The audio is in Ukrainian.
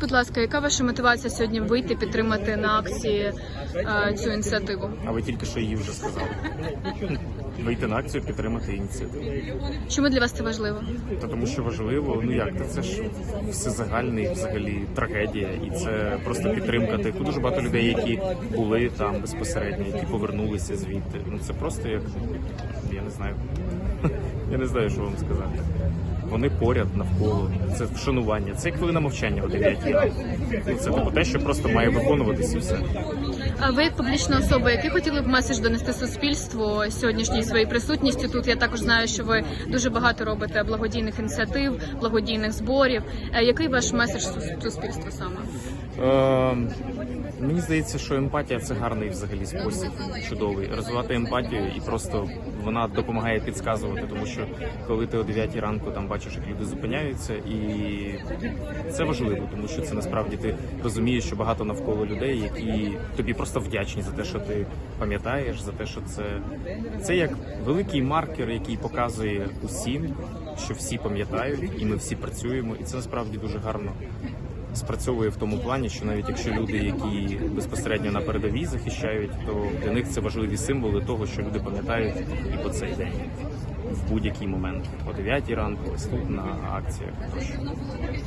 Будь ласка, яка ваша мотивація сьогодні вийти підтримати на акції е, цю ініціативу? А ви тільки що її вже сказали. Вийти на акцію, підтримати ініціативу. Чому для вас це важливо? Та тому що важливо, ну як, та це ж всезагальний взагалі трагедія, і це просто підтримка тих дуже багато людей, які були там безпосередньо, які повернулися звідти. Ну це просто як я не знаю. Я не знаю, що вам сказати. Вони поряд навколо. Це вшанування. Це як хвилина мовчання о 9 ранку. Ну, Це типу те, що просто має виконуватися і все. А ви як публічна особа, який хотіли б меседж донести суспільству сьогоднішньою своєю присутністю тут? Я також знаю, що ви дуже багато робите благодійних ініціатив, благодійних зборів. Е, Який ваш меседж суспільству саме? Е, мені здається, що емпатія це гарний взагалі спосіб, чудовий. Розвивати емпатію і просто вона допомагає підказувати, тому що коли ти о 9 ранку там бачиш, як люди зупиняються, і це важливо, тому що це насправді ти розумієш, що багато навколо людей, які тобі просто вдячні за те, що ти пам'ятаєш, за те, що це, це як великий маркер, який показує усім, що всі пам'ятають, і ми всі працюємо, і це насправді дуже гарно спрацьовує в тому плані, що навіть якщо люди, які безпосередньо на передовій захищають, то для них це важливі символи того, що люди пам'ятають і по цей день в будь-який момент о 9 ранку, тут на акціях.